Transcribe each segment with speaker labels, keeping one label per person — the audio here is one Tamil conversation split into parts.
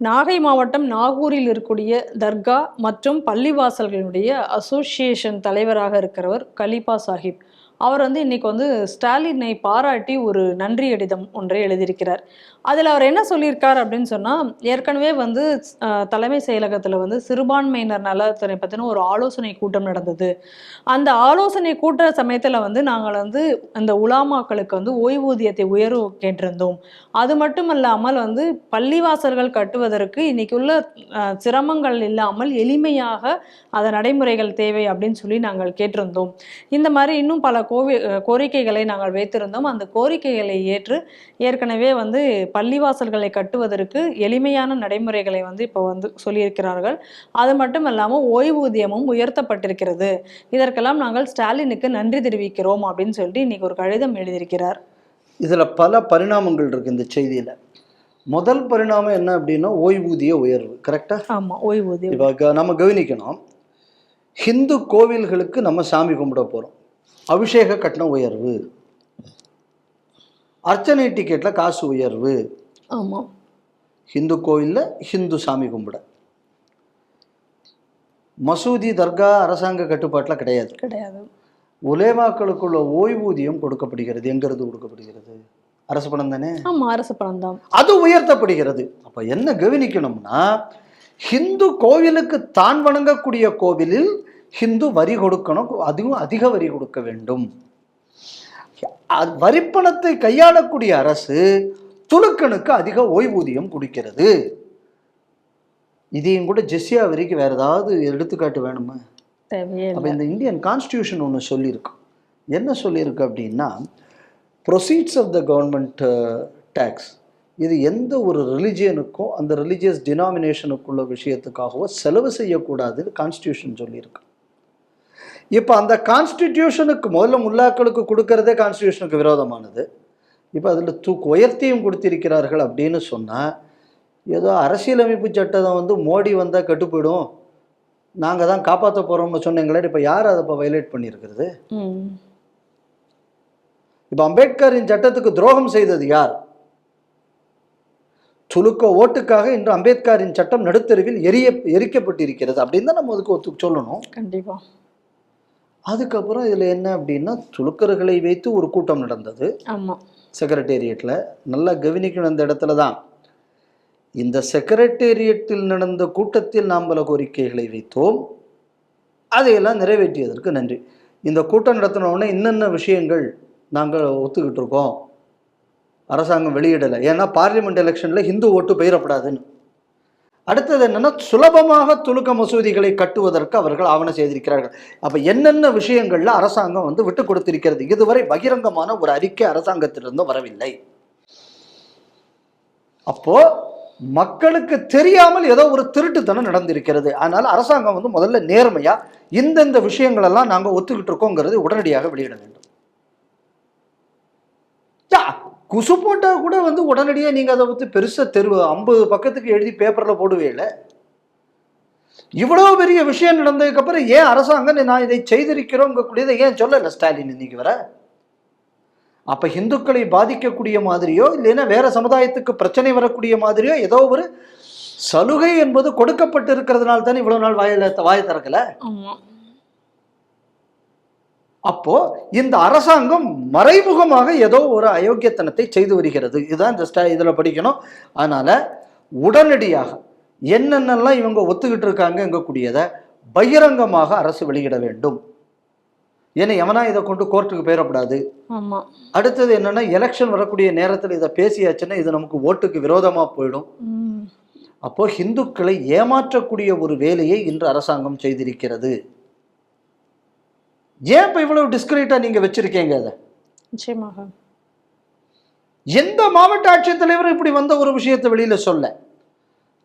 Speaker 1: நாகை மாவட்டம் நாகூரில் இருக்கக்கூடிய தர்கா மற்றும் பள்ளிவாசல்களுடைய அசோசியேஷன் தலைவராக இருக்கிறவர் கலிபா சாஹிப். அவர் வந்து இன்னைக்கு வந்து ஸ்டாலினை பாராட்டி ஒரு நன்றி கடிதம் ஒன்றை எழுதியிருக்கிறார். அதில் அவர் என்ன சொல்லியிருக்கார் அப்படின்னு சொன்னால் ஏற்கனவே வந்து தலைமை செயலகத்தில் வந்து சிறுபான்மையினர் நலத்துறை பற்றின ஒரு ஆலோசனை கூட்டம் நடந்தது. அந்த ஆலோசனை கூட்ட சமயத்தில் வந்து நாங்கள் வந்து அந்த உலாமாக்களுக்கு வந்து ஓய்வூதியத்தை உயர்வு கேட்டிருந்தோம். அது மட்டும் இல்லாமல் வந்து பள்ளிவாசல்கள் கட்டுவதற்கு இன்னைக்கு உள்ள சிரமங்கள் இல்லாமல் எளிமையாக அதை நடைமுறைகள் தேவை அப்படின்னு சொல்லி நாங்கள் கேட்டிருந்தோம். இந்த மாதிரி இன்னும் பல கோவி கோரிக்கைகளை நாங்கள் வைத்திருந்தோம். அந்த கோரிக்கைகளை ஏற்று ஏற்கனவே வந்து பள்ளிவாசல்களை கட்டுவதற்கு எளிமையான நடைமுறைகளை வந்து இப்போ வந்து சொல்லியிருக்கிறார்கள். அது மட்டும் இல்லாமல் ஓய்வூதியமும் உயர்த்தப்பட்டிருக்கிறது. இதற்கெல்லாம் நாங்கள் ஸ்டாலினுக்கு நன்றி தெரிவிக்கிறோம் அப்படின்னு சொல்லிட்டு இன்னைக்கு ஒரு கடிதம் எழுதியிருக்கிறார்.
Speaker 2: இதில் பல பரிணாமங்கள் இருக்கு இந்த செய்தியில். முதல் பரிணாமம் என்ன அப்படின்னா ஓய்வூதிய உயர்வு கரெக்டா
Speaker 1: ஆமா ஓய்வூதியம்
Speaker 2: இப்போ நம்ம கவனிக்கணும். ஹிந்து கோவில்களுக்கு நம்ம சாமி கும்பிட போகிறோம் அபிஷேக கட்டண உயர்வு. அர்ச்சனை டிக்கெட்டில் காசு உயர்வு.
Speaker 1: ஆமா.
Speaker 2: ஹிந்து கோவிலில் ஹிந்து சாமி கும்பிட. மசூதி தர்கா அரசாங்க கட்டுப்பாட்டில் கிடையாது.
Speaker 1: கிடையாது.
Speaker 2: உலேமாக்களுக்குள்ள ஓய்வூதியம் கொடுக்கப்படுகிறது. எங்கிறது கொடுக்கப்படுகிறது? அரசு பணம் தானே?
Speaker 1: ஆமா அரசு பணம் தான்.
Speaker 2: அது உயர்த்தப்படுகிறது. அப்ப என்ன கவனிக்கணும்னா ஹிந்து கோவிலுக்கு தான் வணங்கக்கூடிய கோவிலில் ஹிந்து வரி கொடுக்கணும் அதுவும் அதிக வரி கொடுக்க வேண்டும். வரிப்பணத்தை கையாளக்கூடிய அரசு துலுக்கனுக்கு அதிக ஓய்வூதியம் கொடுக்கிறது. இதையும் கூட ஜெஸ்ஸியா வரிக்கு வேற ஏதாவது எடுத்துக்காட்டு வேணுமா? அப்போ இந்த இந்தியன் கான்ஸ்டியூஷன் ஒன்று சொல்லியிருக்கு. என்ன சொல்லியிருக்கு அப்படின்னா proceeds of the government tax இது எந்த ஒரு ரிலிஜியனுக்கும் அந்த ரிலிஜியஸ் டினாமினேஷனுக்குள்ள விஷயத்துக்காகவோ செலவு செய்யக்கூடாதுன்னு கான்ஸ்டியூஷன் சொல்லியிருக்கு. இப்போ அந்த கான்ஸ்டிடியூஷனுக்கு முதல்ல முல்லாக்களுக்கு கொடுக்கறதே கான்ஸ்டியூஷனுக்கு விரோதமானது. இப்போ அதில் தூக்கு உயர்த்தியும் கொடுத்திருக்கிறார்கள் அப்படின்னு சொன்னால் ஏதோ அரசியலமைப்பு சட்டம் வந்து மோடி வந்தால் கெட்டு போயிடும். நாங்கள் தான் காப்பாற்ற போகிறோம்னு சொன்னீங்களே இப்போ யார் அதை இப்போ வயலேட் பண்ணியிருக்கிறது? இப்போ அம்பேத்கரின் சட்டத்துக்கு துரோகம் செய்தது யார்? துலுக்க ஓட்டுக்காக இன்று அம்பேத்கரின் சட்டம் நடுத்தருவில் எரிய எரிக்கப்பட்டிருக்கிறது. அப்படின்னு தான் நம்ம அதுக்கு ஒத்து சொல்லணும்.
Speaker 1: கண்டிப்பா.
Speaker 2: அதுக்கப்புறம் இதில் என்ன அப்படின்னா துலுக்கர்களை வைத்து ஒரு கூட்டம் நடந்தது.
Speaker 1: ஆமா.
Speaker 2: செக்ரட்டேரியட்டில் நல்லா கவனிக்கணும் அந்த இடத்துல தான் இந்த செக்ரட்டேரியட்டில் நடந்த கூட்டத்தில் நாம் பல கோரிக்கைகளை வைத்தோம். அதையெல்லாம் நிறைவேற்றியதற்கு நன்றி. இந்த கூட்டம் நடத்தின உடனே இன்னென்ன விஷயங்கள் நாங்கள் ஒத்துக்கிட்டு இருக்கோம் அரசாங்கம் வெளியிடலை. ஏன்னா பார்லிமெண்ட் எலெக்ஷனில் ஹிந்து ஓட்டு பெயரப்படாதுன்னு. அடுத்தது என்னென்னா சுலபமாக துலுக்க மசூதிகளை கட்டுவதற்கு அவர்கள் ஆவணம் செய்திருக்கிறார்கள். அப்போ என்னென்ன விஷயங்களில் அரசாங்கம் வந்து விட்டு கொடுத்திருக்கிறது? இதுவரை பகிரங்கமான ஒரு அறிக்கை அரசாங்கத்திலிருந்து வரவில்லை. அப்போ மக்களுக்கு தெரியாமல் ஏதோ ஒரு திருட்டுத்தனம் நடந்திருக்கிறது. அதனால அரசாங்கம் வந்து முதல்ல நேர்மையா இந்தந்த விஷயங்களெல்லாம் நாங்கள் ஒத்துக்கிட்டு இருக்கோங்கிறது உடனடியாக வெளியிட வேண்டும். குசு போட்டா கூட வந்து உடனடியாக நீங்கள் அதை வந்து பெருசாக தெரு ஐம்பது பக்கத்துக்கு எழுதி பேப்பர்ல போடுவேல இவ்வளோ பெரிய விஷயம் நடந்ததுக்கப்புறம் ஏன் அரசாங்கம் நான் இதை செய்திருக்கிறோங்கக்கூடியதை ஏன் சொல்லலை? ஸ்டாலின் இன்னைக்கு வர. அப்போ இந்துக்களை பாதிக்கக்கூடிய மாதிரியோ இல்லைன்னா வேற சமுதாயத்துக்கு பிரச்சனை வரக்கூடிய மாதிரியோ ஏதோ ஒரு சலுகை என்பது கொடுக்கப்பட்டு இருக்கிறதுனால தானே இவ்வளோ நாள் வாயில வாயை திறக்கல? அப்போ இந்த அரசாங்கம் மறைமுகமாக ஏதோ ஒரு அயோக்கியத்தனத்தை செய்து வருகிறது. இதுதான் இந்த ஸ்டா இதில் படிக்கணும். அதனால உடனடியாக என்னென்னலாம் இவங்க ஒத்துக்கிட்டு இருக்காங்க கூடியதை பகிரங்கமாக அரசு வெளியிட வேண்டும். ஏன்னா எவனா இதை கொண்டு கோர்ட்டுக்கு போயிடக்கூடாது. அடுத்தது என்னன்னா எலெக்ஷன் வரக்கூடிய நேரத்தில் இதை பேசியாச்சுன்னா இது நமக்கு ஓட்டுக்கு விரோதமாக போயிடும். அப்போ இந்துக்களை ஏமாற்றக்கூடிய ஒரு வேலையை இன்று அரசாங்கம் செய்திருக்கிறது. ஏன் இப்போ இவ்வளவு டிஸ்கிரீட்டா நீங்க வச்சிருக்கீங்க அதை?
Speaker 1: நிச்சயமாக.
Speaker 2: எந்த மாவட்ட ஆட்சித்தலைவரும் இப்படி வந்த ஒரு விஷயத்தை வெளியில சொல்ல?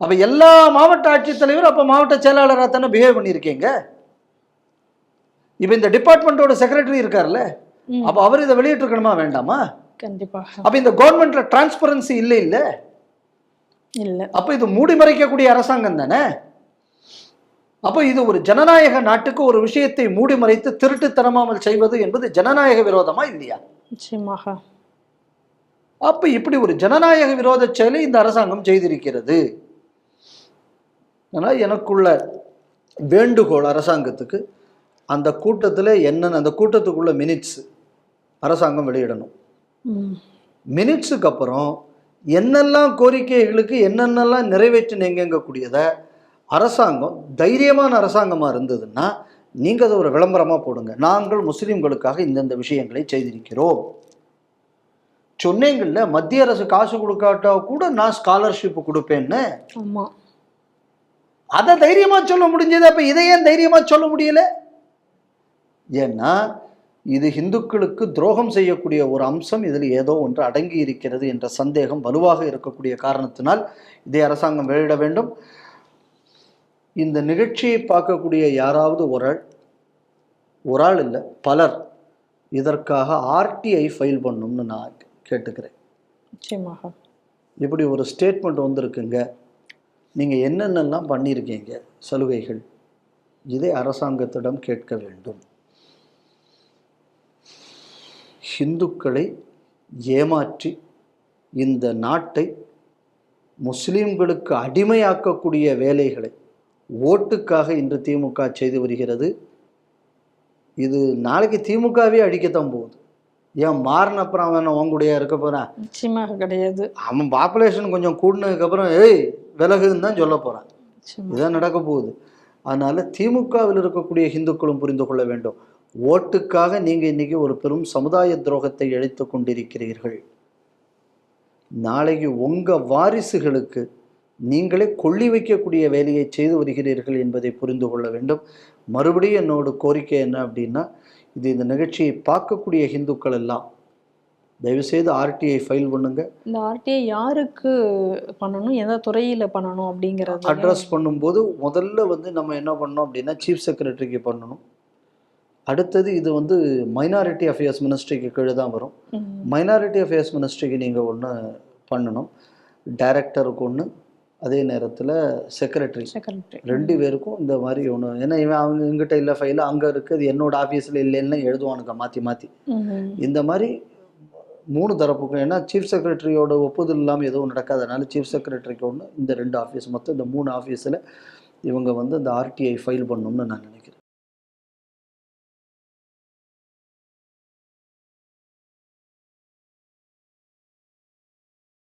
Speaker 2: அப்ப எல்லா மாவட்ட ஆட்சித்தலைவரும் அப்ப மாவட்ட செயலாளராக தானே பிஹேவ் பண்ணியிருக்கீங்க? இப்ப இந்த டிபார்ட்மெண்ட்டோட செக்ரட்டரி இருக்கார்ல அப்ப அவர் இதை வெளியிட்டிருக்கணுமா வேண்டாமா?
Speaker 1: கண்டிப்பாக.
Speaker 2: அப்ப இந்த கவர்மெண்ட்ல டிரான்ஸ்பரன்சி இல்லை இல்ல
Speaker 1: இல்ல.
Speaker 2: அப்ப இது மூடி மறைக்கக்கூடிய அரசாங்கம் தானே? அப்போ இது ஒரு ஜனநாயக நாட்டுக்கு ஒரு விஷயத்தை மூடி மறைத்து திருட்டுத்தனமாமல் செய்வது என்பது ஜனநாயக விரோதமா இல்லையா?
Speaker 1: நிச்சயமாக.
Speaker 2: அப்ப இப்படி ஒரு ஜனநாயக விரோத செயலை இந்த அரசாங்கம் செய்திருக்கிறது. அதனால் எனக்குள்ள வேண்டுகோள் அரசாங்கத்துக்கு அந்த கூட்டத்தில் என்னென்ன அந்த கூட்டத்துக்குள்ள மினிட்ஸ் அரசாங்கம் வெளியிடணும். மினிட்ஸுக்கு அப்புறம் என்னெல்லாம் கோரிக்கைகளுக்கு என்னென்னலாம் நிறைவேற்றினீங்கக்கூடியதை அரசாங்கம் தைரியமான அரசாங்கமாக இருந்ததுன்னா நீங்கள் அதை ஒரு விளம்பரமாக போடுங்க. நாங்கள் முஸ்லீம்களுக்காக இந்தந்த விஷயங்களை செய்திருக்கிறோம். சொன்னீங்கள்ல மத்திய அரசு காசு கொடுக்காட்டா கூட நான் ஸ்காலர்ஷிப் கொடுப்பேன்னு?
Speaker 1: ஆமா.
Speaker 2: அதை தைரியமா சொல்ல முடிஞ்சது. அப்ப இதை ஏன் தைரியமா சொல்ல முடியல? ஏன்னா இது இந்துக்களுக்கு துரோகம் செய்யக்கூடிய ஒரு அம்சம். இதில் ஏதோ ஒன்று அடங்கி இருக்கிறது என்ற சந்தேகம் வலுவாக இருக்கக்கூடிய காரணத்தினால் இதை அரசாங்கம் வெளியிட வேண்டும். இந்த நிகழ்ச்சியை பார்க்கக்கூடிய யாராவது ஒரு ஆள் ஒரு ஆள் இல்லை பலர் இதற்காக ஆர்டிஐ ஃபைல் பண்ணணும்னு நான் கேட்டுக்கிறேன்.
Speaker 1: நிச்சயமாக.
Speaker 2: இப்படி ஒரு ஸ்டேட்மெண்ட் வந்திருக்குங்க. நீங்கள் என்னென்னலாம் பண்ணியிருக்கீங்க? சலுகைகள். இதை அரசாங்கத்திடம் கேட்க வேண்டும். ஹிந்துக்களை ஏமாற்றி இந்த நாட்டை முஸ்லீம்களுக்கு அடிமையாக்கக்கூடிய வேலைகளை ஓட்டுக்காக இன்று திமுக செய்து வருகிறது. இது நாளைக்கு திமுகவே அடிக்கத்தான் போகுது. ஏன் மாறின அப்புறம் அவன் உங்களுடைய இருக்க போகிறான்
Speaker 1: நிச்சயமாக கிடையாது.
Speaker 2: அவன் பாப்புலேஷன் கொஞ்சம் கூடினதுக்கப்புறம் ஏய் விலகுன்னு தான் சொல்ல போகிறான் இதான் நடக்க போகுது. அதனால திமுகவில் இருக்கக்கூடிய இந்துக்களும் புரிந்து கொள்ள வேண்டும். ஓட்டுக்காக நீங்க இன்னைக்கு ஒரு பெரும் சமுதாய துரோகத்தை இழைத்து கொண்டிருக்கிறீர்கள். நாளைக்கு உங்க வாரிசுகளுக்கு நீங்களே கொள்ளி வைக்கக்கூடிய வேலையை செய்து வருகிறீர்கள் என்பதை புரிந்து கொள்ள வேண்டும். மறுபடியும் என்னோட கோரிக்கை என்ன அப்படின்னா இது இந்த நிகழ்ச்சியை பார்க்கக்கூடிய இந்துக்கள் எல்லாம் தயவுசெய்து ஆர்டிஐ ஃபைல் பண்ணுங்க.
Speaker 1: இந்த ஆர்டிஐ யாருக்கு பண்ணணும்? எந்த துறையில பண்ணணும் அப்படிங்கறது.
Speaker 2: அட்ரஸ் பண்ணும்போது முதல்ல வந்து நம்ம என்ன பண்ணோம் அப்படின்னா சீஃப் செக்ரட்டரிக்கு பண்ணணும். அடுத்தது இது வந்து மைனாரிட்டி அஃபேர்ஸ் மினிஸ்ட்ரிக்கு கீழே தான் வரும். மைனாரிட்டி அஃபேர்ஸ் மினிஸ்ட்ரிக்கு நீங்கள் ஒன்று பண்ணணும். டைரக்டருக்கு ஒன்று அதே நேரத்தில் செக்ரட்டரி
Speaker 1: செக்ரட்டரி
Speaker 2: ரெண்டு பேருக்கும் இந்த மாதிரி ஒன்று ஏன்னா இவன் அவங்க எங்கிட்ட இல்லை ஃபைல் அங்கே இருக்குது அது என்னோட ஆஃபீஸில் இல்லைன்னு எழுதுவானுங்க மாற்றி மாற்றி இந்த மாதிரி மூணு தரப்புக்கும் ஏன்னா சீஃப் செக்ரட்டரியோட ஒப்புதல் இல்லாமல் எதுவும் நடக்காதனால சீஃப் செக்ரட்டரிக்கு ஒன்று இந்த ரெண்டு ஆஃபீஸ் மொத்தம் இந்த மூணு ஆஃபீஸில் இவங்க வந்து இந்த ஆர்டிஐ ஃபைல் பண்ணணும்னு நான் நினைக்கிறேன்.